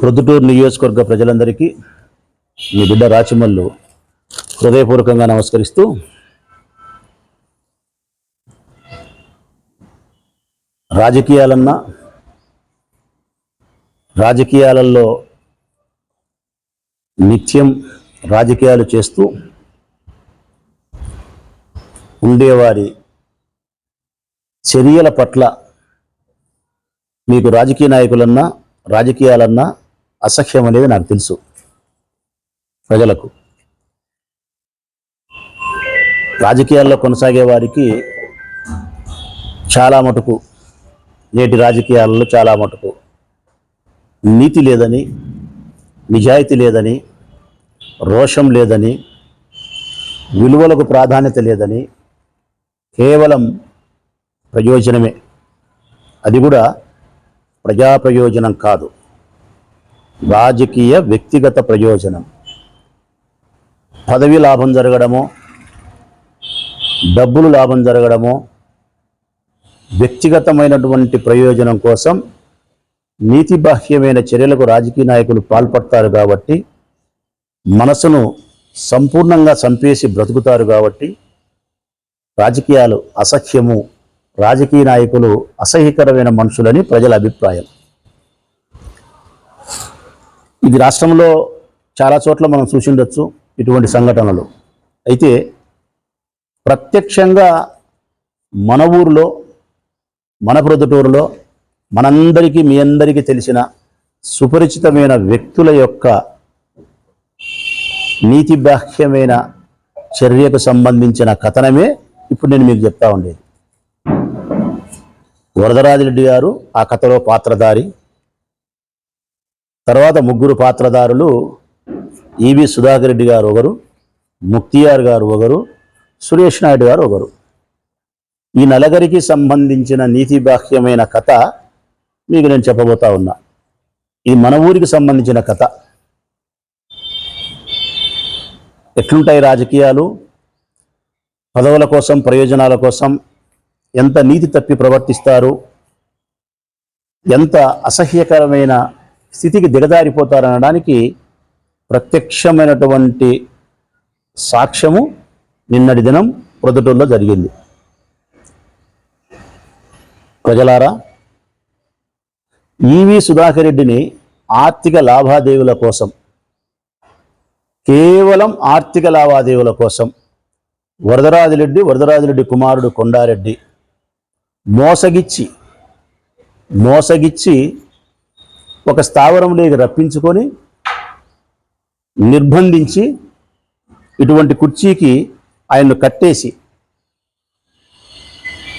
ప్రొద్దుటూరు నియోజకవర్గ ప్రజలందరికీ మీ బిడ్డ రాచమల్లు హృదయపూర్వకంగా నమస్కరిస్తూ రాజకీయాలన్నా రాజకీయాలలో నిత్యం రాజకీయాలు చేస్తూ ఉండేవారి చర్యల పట్ల మీకు రాజకీయ నాయకులన్నా రాజకీయాలన్నా అసహ్యం అనేది నాకు తెలుసు ప్రజలకు. రాజకీయాల్లో కొనసాగే వారికి చాలా మటుకు నేటి రాజకీయాలలో చాలా మటుకు నీతి లేదని నిజాయితీ లేదని రోషం లేదని విలువలకు ప్రాధాన్యత లేదని కేవలం ప్రయోజనమే. అది కూడా ప్రజా ప్రయోజనం కాదు. రాజకీయ వ్యక్తిగత ప్రయోజనం. పదవి లాభం జరగడమో డబ్బులు లాభం జరగడమో వ్యక్తిగతమైనటువంటి ప్రయోజనం కోసం నీతిబాహ్యమైన చర్యలకు రాజకీయ నాయకులు పాల్పడతారు కాబట్టి మనసును సంపూర్ణంగా చంపేసి బ్రతుకుతారు కాబట్టి రాజకీయాలు అసహ్యము రాజకీయ నాయకులు అసహ్యకరమైన మనుషులని ప్రజల అభిప్రాయం. ఇది రాష్ట్రంలో చాలా చోట్ల మనం చూసిండొచ్చు ఇటువంటి సంఘటనలు. అయితే ప్రత్యక్షంగా మన ఊరిలో మన ప్రొద్దుటూరులో మనందరికీ మీ అందరికీ తెలిసిన సుపరిచితమైన వ్యక్తుల యొక్క నీతిబాహ్యమైన చర్యకు సంబంధించిన కథనమే ఇప్పుడు నేను మీకు చెప్తా ఉండేది. వరదరాజిరెడ్డి గారు ఆ కథలో పాత్రధారి తర్వాత ముగ్గురు పాత్రధారులు ఈవి సుధాకర్ రెడ్డి గారు ఒకరు ముక్తియార్ గారు ఒకరు సురేష్ నాయుడు గారు ఒకరు. ఈ నలగరికి సంబంధించిన నీతిబాహ్యమైన కథ మీకు నేను చెప్పబోతా ఉన్నా. ఇది మన ఊరికి సంబంధించిన కథ. ఎట్లుంటాయి రాజకీయాలు? పదవుల కోసం ప్రయోజనాల కోసం ఎంత నీతి తప్పి ప్రవర్తిస్తారు? ఎంత అసహ్యకరమైన స్థితికి దిగజారిపోతారనడానికి ప్రత్యక్షమైనటువంటి సాక్ష్యము నిన్నటి దినం ప్రొదటూరులో జరిగింది. ప్రజలారా ఈవి సుధాకర్ రెడ్డిని ఆర్థిక లావాదేవీల కోసం కేవలం ఆర్థిక లావాదేవీల కోసం వరదరాజిరెడ్డి వరదరాజిరెడ్డి కుమారుడు కొండారెడ్డి మోసగిచ్చి మోసగిచ్చి ఒక స్థావరంలోకి రప్పించుకొని నిర్బంధించి ఇటువంటి కుర్చీకి ఆయన్ను కట్టేసి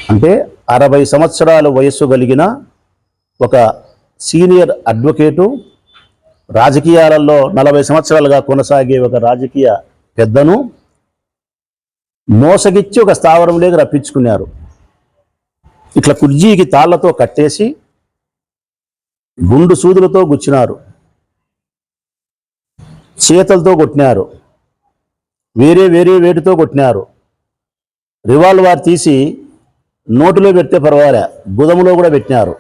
అంటే అరవై సంవత్సరాల వయస్సు కలిగిన ఒక సీనియర్ అడ్వకేటు రాజకీయాలలో నలభై సంవత్సరాలుగా కొనసాగే ఒక రాజకీయ పెద్దను మోసగిచ్చి ఒక స్థావరంలోకి రప్పించుకున్నారు. ఇట్లా కుర్జీకి తాళ్ళతో కట్టేసి గుండు సూదులతో గుచ్చినారు. చేతలతో కొట్టినారు. వేరే వేరే వేటితో కొట్టినారు. రివాల్వార్ తీసి నోటిలో పెడితే పర్వాలే గుదములో కూడా పెట్టినారు.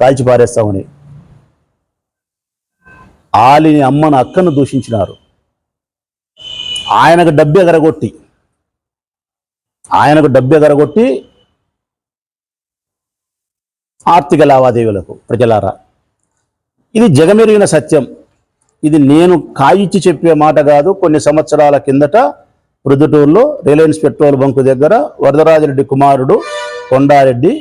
కాల్చి పారేస్తామని. ఆలిని అమ్మను అక్కను దూషించినారు. ఆయనకు డబ్బు ఎగరగొట్టి ఆయనకు డబ్బు ఎగరగొట్టి ఆర్థిక లావాదేవీలకు ప్రజలారా ఇది జగమెరిగిన సత్యం. ఇది నేను కాయిచ్చి చెప్పే మాట కాదు. కొన్ని సంవత్సరాల కిందట ప్రొద్దుటూరులో రిలయన్స్ పెట్రోల్ బంకు దగ్గర వరదరాజరెడ్డి కుమారుడు కొండారెడ్డి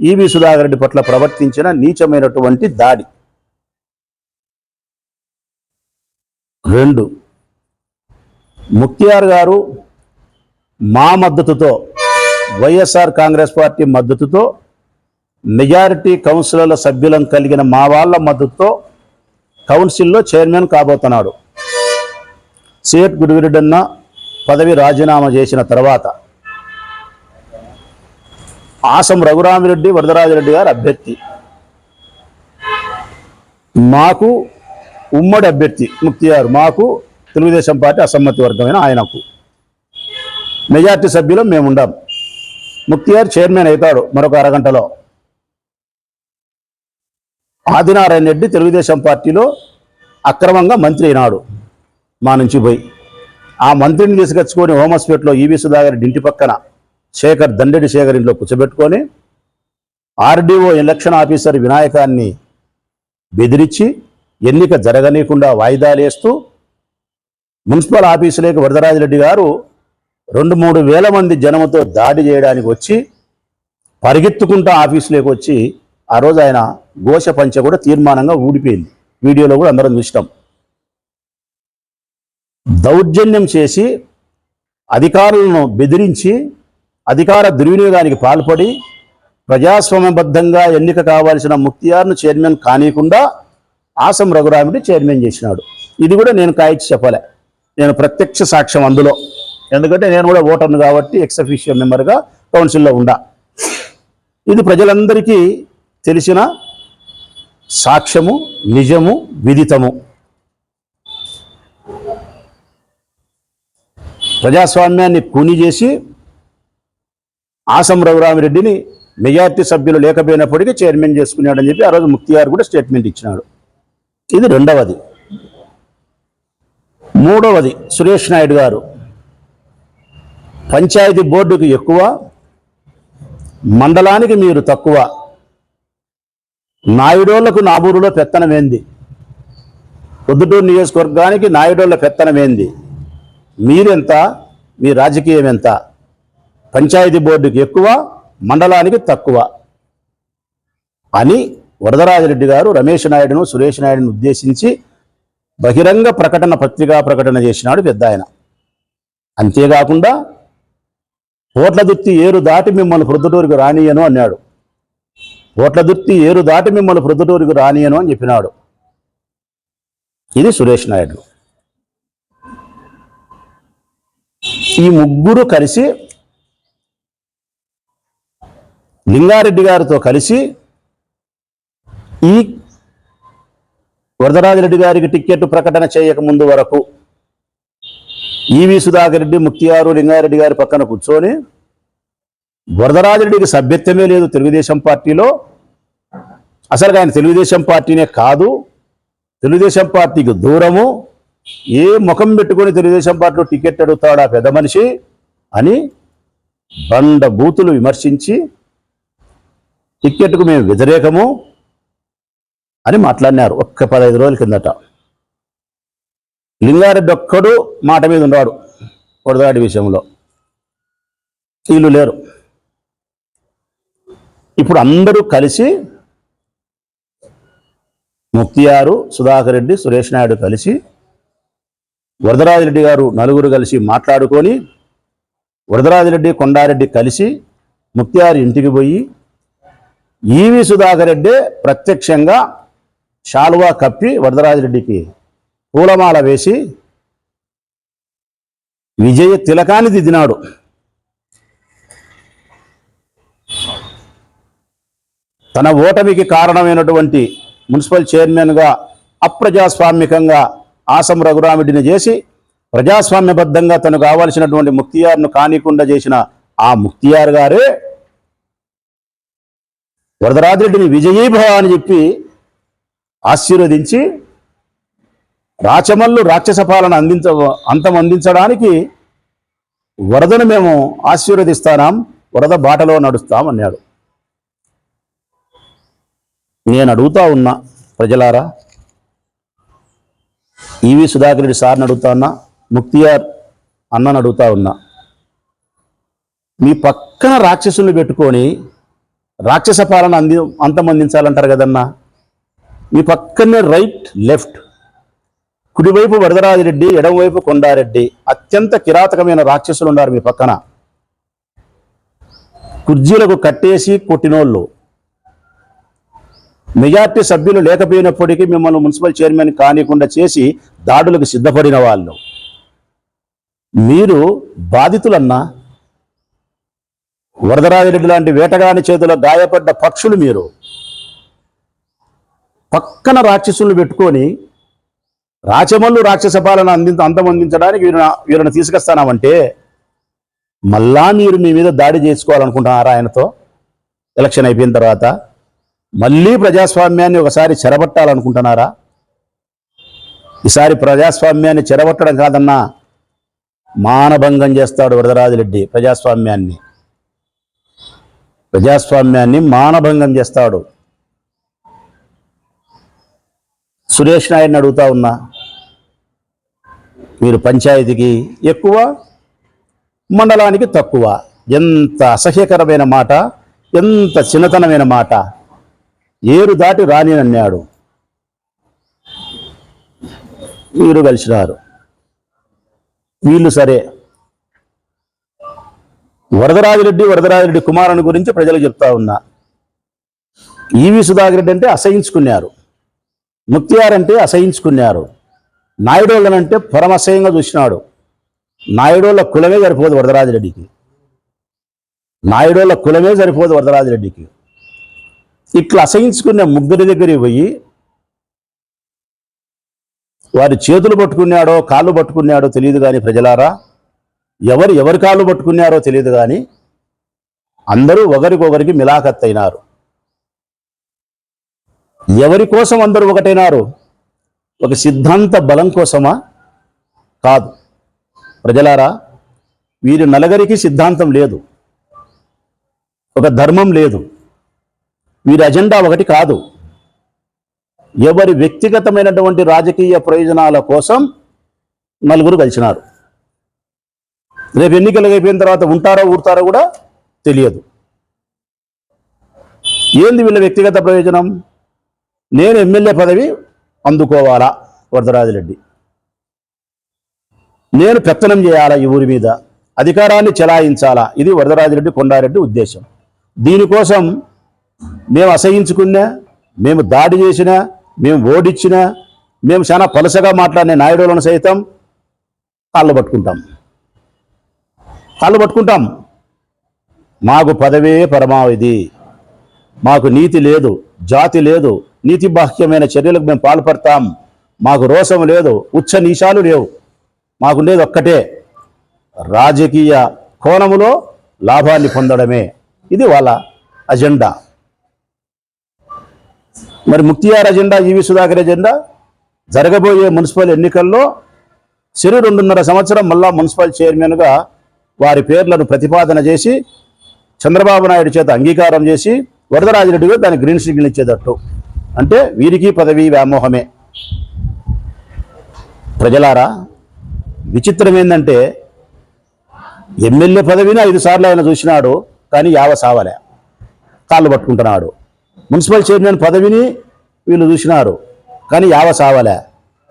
ఈవి సుధాకర్ రెడ్డి పట్ల ప్రవర్తించిన నీచమైనటువంటి దాడి. రెండు ముక్తియార్ గారు మా మద్దతుతో వైఎస్ఆర్ కాంగ్రెస్ పార్టీ మద్దతుతో మెజారిటీ కౌన్సిలర్ల సభ్యులం కలిగిన మా వాళ్ళ మద్దతుతో కౌన్సిల్లో చైర్మన్ కాబోతున్నాడు. సేట్ గుడివిరెడ్డన్న పదవి రాజీనామా చేసిన తర్వాత ఆసం రఘురామిరెడ్డి వరదరాజరెడ్డి గారు అభ్యర్థి. మాకు ఉమ్మడి అభ్యర్థి ముక్తియారు. మాకు తెలుగుదేశం పార్టీ అసమ్మతి వర్గమైన ఆయనకు. మెజార్టీ సభ్యులు మేము ఉండాం ముక్తియార్ చైర్మన్ అవుతాడు మరొక అరగంటలో. ఆదినారాయణ రెడ్డి తెలుగుదేశం పార్టీలో అక్రమంగా మంత్రి అయినాడు. మా నుంచి పోయి. ఆ మంత్రిని తీసుకొచ్చుకొని హోమస్పేట్లో ఈవి సుధాకర్ ఇంటి పక్కన శేఖర్ దండెడి శేఖర్ ఇంట్లో కూర్చోబెట్టుకొని ఆర్డీఓ ఎలక్షన్ ఆఫీసర్ వినాయకాన్ని బెదిరించి ఎన్నిక జరగనీయకుండా వాయిదాలు వేస్తూ మున్సిపల్ ఆఫీసులోకి వరదరాజిరెడ్డి గారు రెండు మూడు వేల మంది జనముతో దాడి చేయడానికి వచ్చి పరిగెత్తుకుంటా ఆఫీసులోకి వచ్చి ఆ రోజు ఆయన ఘోష పంచ కూడా తీర్మానంగా ఊడిపోయింది. వీడియోలో కూడా అందరం చూసినాం. దౌర్జన్యం చేసి అధికారులను బెదిరించి అధికార దుర్వినియోగానికి పాల్పడి ప్రజాస్వామ్యబద్ధంగా ఎన్నిక కావాల్సిన ముక్తియార్ను చైర్మన్ కానీయకుండా ఆసం రఘురాముడి చైర్మన్ చేసినాడు. ఇది కూడా నేను కాయిచ్చి చెప్పలే. నేను ప్రత్యక్ష సాక్ష్యం అందులో. ఎందుకంటే నేను కూడా ఓటర్ను కాబట్టి ఎక్స్ అఫీషియల్ మెంబర్గా కౌన్సిల్లో ఉండా. ఇది ప్రజలందరికీ తెలిసిన సాక్ష్యము నిజము విదితము. ప్రజాస్వామ్యాన్ని కూని చేసి ఆసం రఘురామిరెడ్డిని మెజార్టీ సభ్యులు లేకపోయినప్పటికీ చైర్మన్ చేసుకున్నాడని చెప్పి ఆ రోజు ముక్తియార్ కూడా స్టేట్మెంట్ ఇచ్చినాడు. ఇది రెండవది. మూడవది సురేష్ నాయుడు గారు. పంచాయతీ బోర్డుకు ఎక్కువ మండలానికి మీరు తక్కువ. నాయుడోళ్ళకు నాబూరులో పెత్తనమేంది పొద్దుటూరు నియోజకవర్గానికి నాయుడోళ్ళ పెత్తనమేంది మీరెంత? మీ రాజకీయం ఎంత? పంచాయతీ బోర్డుకి ఎక్కువ మండలానికి తక్కువ? అని వరదరాజరెడ్డి గారు రమేష్ నాయుడును సురేష్ నాయుడును ఉద్దేశించి బహిరంగ ప్రకటన పత్రికా ప్రకటన చేసినాడు పెద్ద ఆయన. అంతేకాకుండా కోట్ల దుత్తి ఏరు దాటి మిమ్మల్ని ప్రొద్దుటూరుకు రానియను అన్నాడు. ఓట్ల దుర్తి ఏరు దాటి మిమ్మల్ని ప్రొద్దుటూరుకు రానియను అని చెప్పినాడు. ఇది సురేష్ నాయుడు. ఈ ముగ్గురు కలిసి లింగారెడ్డి గారితో కలిసి ఈ వరదరాజరెడ్డి గారికి టికెట్ ప్రకటన చేయక ముందు వరకు ఈవి సుధాకర్ రెడ్డి ముక్తియారు లింగారెడ్డి గారి పక్కన కూర్చొని వరదరాజరెడ్డికి సభ్యత్వమే లేదు తెలుగుదేశం పార్టీలో. అసలు ఆయన తెలుగుదేశం పార్టీనే కాదు తెలుగుదేశం పార్టీకి దూరము. ఏ ముఖం పెట్టుకొని తెలుగుదేశం పార్టీలో టికెట్ అడుగుతాడా పెద్ద మనిషి అని బండ బూతులు విమర్శించి టిక్కెట్కు మేము వ్యతిరేకము అని మాట్లాడినారు ఒక్క పదహైదు రోజుల కిందట. లింగారెడ్డి ఒక్కడు మాట మీద ఉన్నాడు వరదాడి విషయంలో. వీళ్ళు లేరు. ఇప్పుడు అందరూ కలిసి ముక్తియారు సుధాకర్ రెడ్డి సురేష్ నాయుడు కలిసి వరదరాజిరెడ్డి గారు నలుగురు కలిసి మాట్లాడుకొని వరదరాజిరెడ్డి కొండారెడ్డి కలిసి ముక్తియారు ఇంటికి పోయి ఈవి సుధాకర్ రెడ్డి ప్రత్యక్షంగా శాలువా కప్పి వరదరాజిరెడ్డికి పూలమాల వేసి విజయ తిలకాన్ని దిద్దినాడు. తన ఓటమికి కారణమైనటువంటి మున్సిపల్ చైర్మన్గా అప్రజాస్వామికంగా ఆసం రఘురామిడిని చేసి ప్రజాస్వామ్యబద్ధంగా తనకు కావాల్సినటువంటి ముక్తియార్ను కానీకుండా చేసిన ఆ ముక్తియార్ గారే వరదరాజరెడ్డిని విజయీభవ అని చెప్పి ఆశీర్వదించి రాచమల్లు రాక్షస పాలన అందించ అంతం అందించడానికి వరదను మేము ఆశీర్వదిస్తానాం వరద బాటలో నడుస్తాం అన్నాడు నేను అడుగుతా ఉన్నా ప్రజలారా. ఈవి సుధాకర్ రెడ్డి సార్ని అడుగుతా ఉన్నా ముక్తియార్ అన్నని అడుగుతా ఉన్నా. మీ పక్కన రాక్షసుల్ని పెట్టుకొని రాక్షస పాలన అంది అంతమందించాలంటారు కదన్నా. మీ పక్కనే రైట్ లెఫ్ట్. కుడివైపు వరదరాజిరెడ్డి ఎడమవైపు కొండారెడ్డి అత్యంత కిరాతకమైన రాక్షసులు ఉన్నారు మీ పక్కన. కుర్జీలకు కట్టేసి కొట్టినోళ్ళు. మెజార్టీ సభ్యులు లేకపోయినప్పటికీ మిమ్మల్ని మున్సిపల్ చైర్మన్ కానికుండా చేసి దాడులకు సిద్ధపడిన వాళ్ళు. మీరు బాధితులన్నా వరదరాజిరెడ్డి లాంటి వేటగాని చేతిలో గాయపడ్డ పక్షులు మీరు. పక్కన రాక్షసులను పెట్టుకొని రాచమల్లు రాక్షస పాలన అందించ అంతమందించడానికి వీరిని వీరిని తీసుకొస్తానామంటే మళ్ళా మీరు మీ మీద దాడి చేసుకోవాలనుకుంటున్నారా ఆయనతో? ఎలక్షన్ అయిపోయిన తర్వాత మళ్ళీ ప్రజాస్వామ్యాన్ని ఒకసారి చెరబట్టాలనుకుంటున్నారా? ఈసారి ప్రజాస్వామ్యాన్ని చెరబట్టడం కాదన్నా మానభంగం చేస్తాడు వరదరాజిరెడ్డి ప్రజాస్వామ్యాన్ని. ప్రజాస్వామ్యాన్ని మానభంగం చేస్తాడు. సురేష్ నాయుడిని అడుగుతా ఉన్నా మీరు పంచాయతీకి ఎక్కువ మండలానికి తక్కువ? ఎంత అసహ్యకరమైన మాట ఎంత చిన్నతనమైన మాట? ఏరు దాటి రానినన్నాడు. వీరు కలిసినారు. వీళ్ళు సరే. వరదరాజిరెడ్డి వరదరాజిరెడ్డి కుమారుని గురించి ప్రజలకు చెప్తా ఉన్నా. ఈవి సుధాకర్ రెడ్డి అంటే అసహించుకున్నారు. ముక్తియార్ అంటే అసహించుకున్నారు. నాయుడోళ్ళనంటే పరమసహ్యంగా చూసినాడు. నాయుడోళ్ళ కులమే సరిపోదు వరదరాజిరెడ్డికి. నాయుడోళ్ళ కులమే సరిపోదు వరదరాజిరెడ్డికి. ఇట్లా అసహించుకునే ముగ్గురి దగ్గరికి పోయి వారి చేతులు పట్టుకున్నాడో కాళ్ళు పట్టుకున్నాడో తెలియదు కానీ ప్రజలారా ఎవరు ఎవరి కాళ్ళు పట్టుకున్నారో తెలియదు కానీ అందరూ ఒకరికొకరికి మిలాఖత్ అయినారు ఎవరి కోసం అందరూ ఒకటైనారు? ఒక సిద్ధాంత బలం కోసమా? కాదు. ప్రజలారా వీరి నలుగురికి సిద్ధాంతం లేదు. ఒక ధర్మం లేదు. వీరి అజెండా ఒకటి కాదు. ఎవరి వ్యక్తిగతమైనటువంటి రాజకీయ ప్రయోజనాల కోసం నలుగురు కలిసినారు. రేపు ఎన్నికలు అయిపోయిన తర్వాత ఉంటారో ఊడతారో కూడా తెలియదు. ఏంది వీళ్ళ వ్యక్తిగత ప్రయోజనం? నేను ఎమ్మెల్యే పదవి అందుకోవాలా? వరదరాజిరెడ్డి. నేను పెత్తనం చేయాలా ఈ ఊరి మీద? అధికారాన్ని చెలాయించాలా? ఇది వరదరాజిరెడ్డి కొండారెడ్డి ఉద్దేశం. దీనికోసం మేము అసహించుకున్నా మేము దాడి చేసినా మేము ఓడిచ్చినా మేము చాలా పలసగా మాట్లాడిన నాయుడులను సైతం కాళ్ళు పట్టుకుంటాం. కాళ్ళు పట్టుకుంటాం. మాకు పదవే పరమావధి. మాకు నీతి లేదు జాతి లేదు నీతి బాహ్యమైన చర్యలకు మేము పాల్పడతాం. మాకు రోషం లేదు ఉచ్చ నీశాలు లేవు. మాకుండేది ఒక్కటే రాజకీయ కోణములో లాభాన్ని పొందడమే. ఇది వాళ్ళ అజెండా. మరి Mukhtiyar agenda EV Sudhakar agenda జరగబోయే మున్సిపల్ ఎన్నికల్లో చిరు రెండున్నర సంవత్సరం మళ్ళా మున్సిపల్ చైర్మన్గా వారి పేర్లను ప్రతిపాదన చేసి చంద్రబాబు నాయుడు చేత అంగీకారం చేసి వరదరాజిరెడ్డి దాని గ్రీన్ సిగ్నల్ ఇచ్చేటట్టు. అంటే వీరికి పదవి వ్యామోహమే. ప్రజలారా విచిత్రం ఏంటంటే ఎమ్మెల్యే పదవిని ఐదు సార్లు ఆయన చూసినాడు కానీ యావ సావలే. కాళ్ళు పట్టుకుంటున్నాడు. మున్సిపల్ చైర్మన్ పదవిని వీళ్ళు చూసినారు. కానీ యావ సావలే.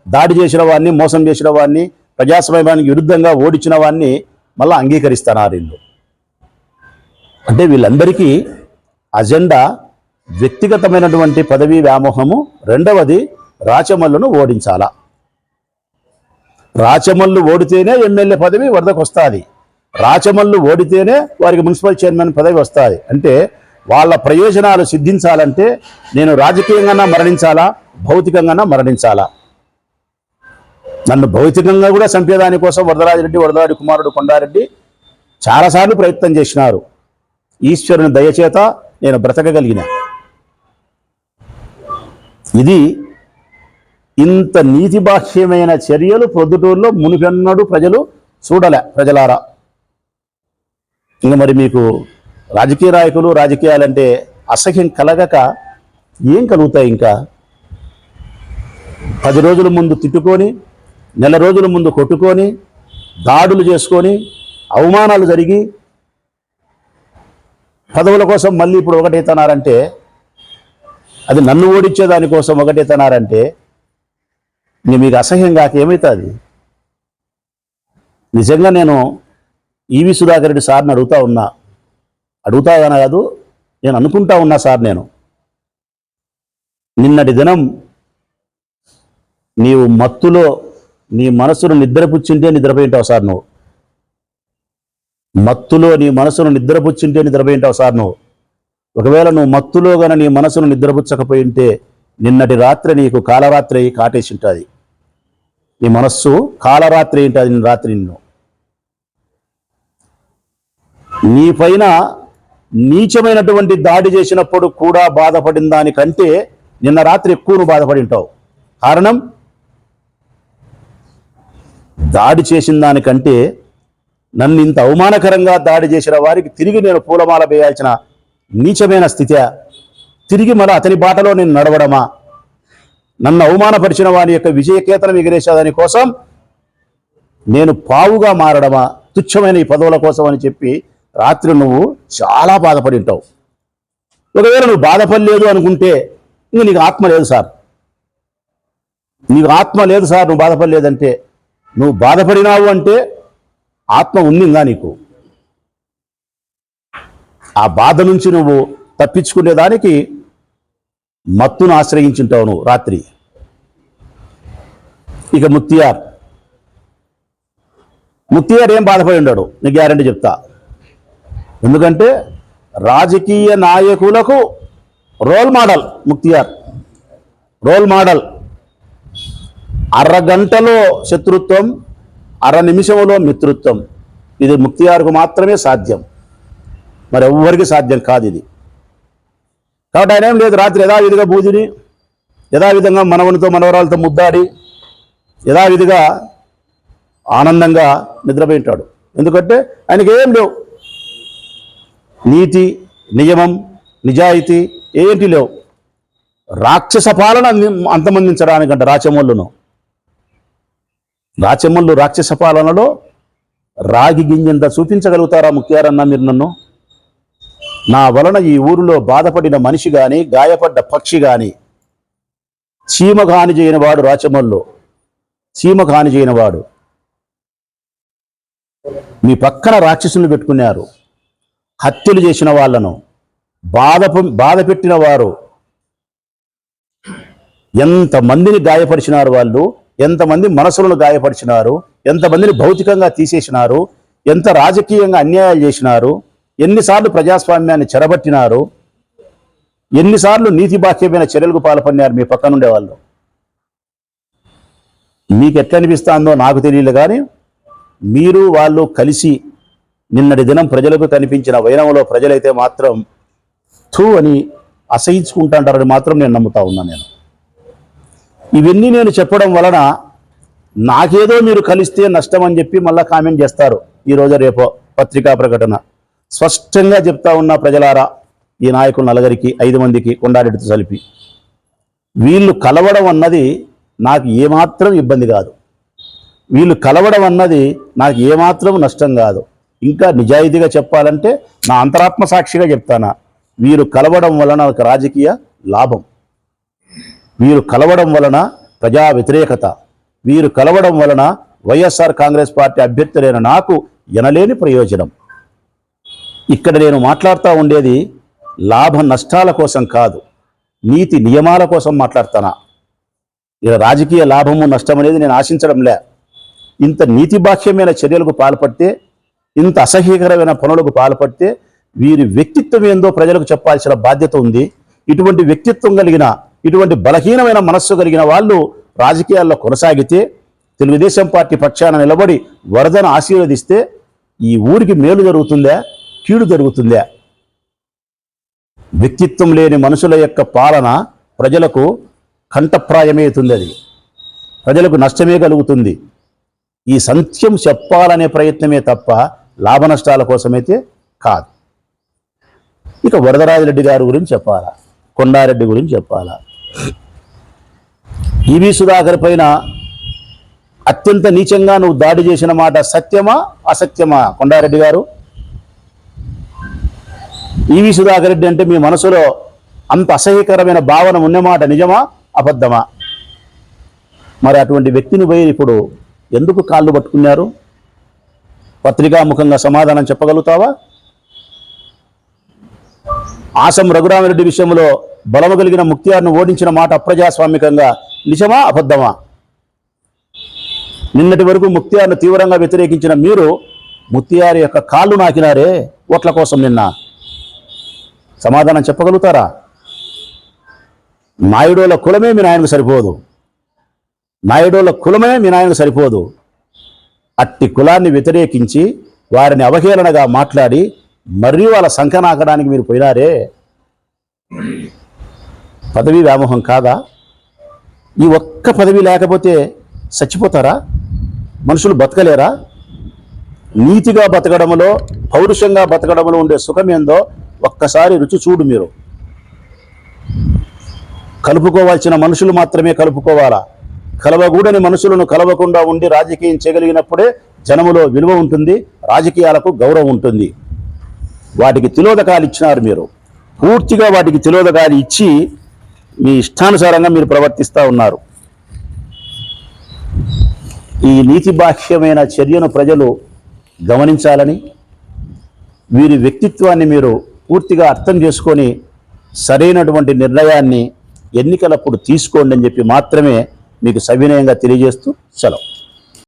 దాడి చేసిన వాడిని మోసం చేసిన వాడిని ప్రజాస్వామ్యానికి విరుద్ధంగా ఓడించిన వాడిని మళ్ళీ అంగీకరిస్తున్నారు వీళ్ళు. అంటే వీళ్ళందరికీ అజెండా వ్యక్తిగతమైనటువంటి పదవీ వ్యామోహము. రెండవది రాచమల్లును ఓడించాలా. రాచమల్లు ఓడితేనే ఎమ్మెల్యే పదవి వరదకు వస్తుంది రాచమల్లు ఓడితేనే వారికి మున్సిపల్ చైర్మన్ పదవి వస్తుంది. అంటే వాళ్ళ ప్రయోజనాలు సిద్ధించాలంటే నేను రాజకీయంగా మరణించాలా? భౌతికంగా మరణించాలా? నన్ను భౌతికంగా కూడా చంపేదాని కోసం వరదరాజిరెడ్డి వరదరాజు కుమారుడు కొండారెడ్డి చాలాసార్లు ప్రయత్నం చేసినారు. ఈశ్వరుని దయచేత నేను బ్రతకగలిగిన. ఇది ఇంత నీతిబాహ్యమైన చర్యలు ప్రొద్దుటూరులో మునిపెన్నడు ప్రజలు చూడలే ప్రజలారా. ఇంకా మరి మీకు రాజకీయ నాయకులు రాజకీయాలంటే అసహ్యం కలగక ఏం కలుగుతాయి ఇంకా? పది రోజుల ముందు తిట్టుకొని నెల రోజుల ముందు కొట్టుకొని దాడులు చేసుకొని అవమానాలు జరిగి పదవుల కోసం మళ్ళీ ఇప్పుడు ఒకటైతున్నారంటే అది నన్ను ఓడించే దానికోసం ఒకటైతున్నారంటే ఇంక మీకు అసహ్యం కాక ఏమవుతుంది నిజంగా నేను ఈవి సుధాకర్ రెడ్డి సార్ని అడుగుతా ఉన్నా. అడుగుతా కాదు నేను అనుకుంటా ఉన్నా సార్ నేను. నిన్నటి దినం నీవు మత్తులో నీ మనసును నిద్రపుచ్చింటే నిద్రపోయింటావు సార్ నువ్వు. మత్తులో నీ మనసును నిద్రపుచ్చింటే నిద్రపోయింటావు సార్ నువ్వు. ఒకవేళ నువ్వు మత్తులో గన నీ మనసును నిద్రపుచ్చకపోయింటే నిన్నటి రాత్రి నీకు కాలరాత్రి అయి కాటేసి ఉంటుంది. నీ మనస్సు కాలరాత్రి ఉంటుంది నిన్న రాత్రి నిన్ను. నీ పైన నీచమైనటువంటి దాడి చేసినప్పుడు కూడా బాధపడిన దానికంటే నిన్న రాత్రి ఎక్కువ నువ్వు బాధపడి ఉంటావు కారణం? దాడి చేసిన దానికంటే నన్ను ఇంత అవమానకరంగా దాడి చేసిన వారికి తిరిగి నేను పూలమాల వేయాల్సిన నీచమైన స్థితి. తిరిగి మళ్ళీ అతని బాటలో నేను నడవడమా? నన్ను అవమానపరిచిన వారి యొక్క విజయకేతనం ఎగిరేసేదాని కోసం నేను పావుగా మారడమా? తుచ్చమైన ఈ పదవుల కోసం అని చెప్పి రాత్రి నువ్వు చాలా బాధపడి ఉంటావు. ఒకవేళ నువ్వు బాధపడలేదు అనుకుంటే ఇంక నీకు ఆత్మ లేదు సార్. నీకు ఆత్మ లేదు సార్ నువ్వు బాధపడలేదంటే నువ్వు బాధపడినావు అంటే ఆత్మ ఉందిందా నీకు. ఆ బాధ నుంచి నువ్వు తప్పించుకునేదానికి మత్తును ఆశ్రయించుంటావు నువ్వు రాత్రి. ఇక ముత్తియార్. ముత్తియార్ ఏం బాధపడి ఉన్నాడు? నీకు గ్యారంటీ చెప్తా. ఎందుకంటే రాజకీయ నాయకులకు role model Mukhtiyar role model. అరగంటలో శత్రుత్వం అర నిమిషంలో మిత్రుత్వం. ఇది ముక్తియార్కు మాత్రమే సాధ్యం. మరి ఎవ్వరికి సాధ్యం కాదు ఇది. కాబట్టి ఆయన ఏం లేదు రాత్రి యథావిధిగా బూదిని యథావిధంగా మనవనితో మనవరాలతో ముద్దాడి యథావిధిగా ఆనందంగా నిద్రపోయింటాడు ఎందుకంటే ఆయనకి ఏం లేవు. నీతి నియమం నిజాయితీ ఏంటి లేవు? రాక్షస పాలన అంది- అంతమందించడానికంట రాచమల్లును. రాచమల్లు రాక్షస పాలనలో రాగి గింజంత చూపించగలుగుతారా ముఖ్యారన్న మీరు నన్ను? నా వలన ఈ ఊరిలో బాధపడిన మనిషి కానీ గాయపడ్డ పక్షి కానీ చీమ కాని చేయనివాడు రాచమల్లు. చీమ కాని చేయనివాడు. మీ పక్కన రాక్షసులు పెట్టుకున్నారు. హత్యలు చేసిన వాళ్ళను బాధ బాధ పెట్టిన వారు ఎంతమందిని గాయపరిచినారు వాళ్ళు ఎంతమంది మనసులను గాయపరిచినారు ఎంతమందిని భౌతికంగా తీసేసినారు ఎంత రాజకీయంగా అన్యాయాలు చేసినారు ఎన్నిసార్లు ప్రజాస్వామ్యాన్ని చెరబట్టినారు ఎన్నిసార్లు నీతి బాహ్యమైన చర్యలకు పాల్పడినారు మీ పక్కనుండే వాళ్ళు. మీకు ఎట్లా అనిపిస్తుందో నాకు తెలియదు కానీ మీరు వాళ్ళు కలిసి నిన్నటి దినం ప్రజలకు కనిపించిన వైరంలో ప్రజలైతే మాత్రం థూ అని అసహించుకుంటాంటారని మాత్రం నేను నమ్ముతా ఉన్నా నేను. ఇవన్నీ నేను చెప్పడం వలన నాకేదో మీరు కలిస్తే నష్టం అని చెప్పి మళ్ళీ కామెంట్ చేస్తారు. ఈరోజు రేపో పత్రికా ప్రకటన. స్పష్టంగా చెప్తా ఉన్న ప్రజలారా ఈ నాయకులు నలుగురికి ఐదు మందికి కొండారెడ్డితో కలిపి వీళ్ళు కలవడం అన్నది నాకు ఏమాత్రం ఇబ్బంది కాదు. వీళ్ళు కలవడం అన్నది నాకు ఏమాత్రం నష్టం కాదు. ఇంకా నిజాయితీగా చెప్పాలంటే నా అంతరాత్మ సాక్షిగా చెప్తానా? వీరు కలవడం వలన ఒక రాజకీయ లాభం. వీరు కలవడం వలన ప్రజా వ్యతిరేకత. వీరు కలవడం వలన వైఎస్ఆర్ కాంగ్రెస్ పార్టీ అభ్యర్థులైన నాకు ఎనలేని ప్రయోజనం. ఇక్కడ నేను మాట్లాడుతూ ఉండేది లాభ నష్టాల కోసం కాదు నీతి నియమాల కోసం మాట్లాడతానా? ఇలా రాజకీయ లాభము నష్టం అనేది నేను ఆశించడం లే ఇంత నీతిబాహ్యమైన చర్యలకు పాల్పడితే ఇంత అసహ్యకరమైన పనులకు పాల్పడితే వీరి వ్యక్తిత్వం ఏందో ప్రజలకు చెప్పాల్సిన బాధ్యత ఉంది. ఇటువంటి వ్యక్తిత్వం కలిగిన ఇటువంటి బలహీనమైన మనస్సు కలిగిన వాళ్ళు రాజకీయాల్లో కొనసాగితే తెలుగుదేశం పార్టీ పక్షాన నిలబడి వరదను ఆశీర్వదిస్తే ఈ ఊరికి మేలు జరుగుతుందా? కీడు జరుగుతుందా? వ్యక్తిత్వం లేని మనుషుల యొక్క పాలన ప్రజలకు కంఠప్రాయమవుతుంది అది ప్రజలకు నష్టమే కలుగుతుంది. ఈ సత్యం చెప్పాలనే ప్రయత్నమే తప్ప లాభ నష్టాల కోసమైతే కాదు. ఇక వరదరాజరెడ్డి గారి గురించి చెప్పాలా? కొండారెడ్డి గురించి చెప్పాలా? ఈవి సుధాకర్ పైన అత్యంత నీచంగా నువ్వు దాడి చేసిన మాట సత్యమా అసత్యమా కొండారెడ్డి గారు? ఈవి సుధాకర్ రెడ్డి అంటే మీ మనసులో అంత అసహ్యకరమైన భావన ఉన్నమాట నిజమా అబద్ధమా? మరి అటువంటి వ్యక్తిని పోయి ఇప్పుడు ఎందుకు కాళ్ళు పట్టుకున్నారు? పత్రికాముఖంగా సమాధానం చెప్పగలుగుతావా? ఆసం రఘురామరెడ్డి విషయంలో బలము కలిగిన ముక్తియార్ను ఓడించిన మాట అప్రజాస్వామికంగా నిజమా అబద్ధమా? నిన్నటి వరకు ముక్తియార్ను తీవ్రంగా వ్యతిరేకించిన మీరు ముక్తియార్ యొక్క కాళ్ళు నాకినారే ఓట్ల కోసం నిన్న. సమాధానం చెప్పగలుగుతారా? నాయుడోల కులమే మీ నాయనకు సరిపోదు. నాయుడోల కులమే మీ నాయనకు సరిపోదు. అట్టి కులాన్ని వ్యతిరేకించి వారిని అవహేళనగా మాట్లాడి మరీ వాళ్ళ సంకనాకడానికి మీరు పోయినారే? పదవి వ్యామోహం కాదా? ఈ ఒక్క పదవి లేకపోతే చచ్చిపోతారా? మనుషులు బతకలేరా? నీతిగా బతకడంలో పౌరుషంగా బతకడంలో ఉండే సుఖం ఏందో ఒక్కసారి రుచి చూడు మీరు. కలుపుకోవాల్సిన మనుషులు మాత్రమే కలుపుకోవాలా? కలవగూడని మనుషులను కలవకుండా ఉండి రాజకీయం చేయగలిగినప్పుడే జనములో విలువ ఉంటుంది రాజకీయాలకు గౌరవం ఉంటుంది. వాటికి తిలోదకాలు ఇచ్చినారు మీరు. పూర్తిగా వాటికి తిలోదకాలు ఇచ్చి మీ ఇష్టానుసారంగా మీరు ప్రవర్తిస్తూ ఉన్నారు. ఈ నీతి బాహ్యమైన చర్యను ప్రజలు గమనించాలని వీరి వ్యక్తిత్వాన్ని మీరు పూర్తిగా అర్థం చేసుకొని సరైనటువంటి నిర్ణయాన్ని ఎన్నికలప్పుడు తీసుకోండి అని చెప్పి మాత్రమే మీకు సవినయంగా తెలియజేస్తూ సెలవు.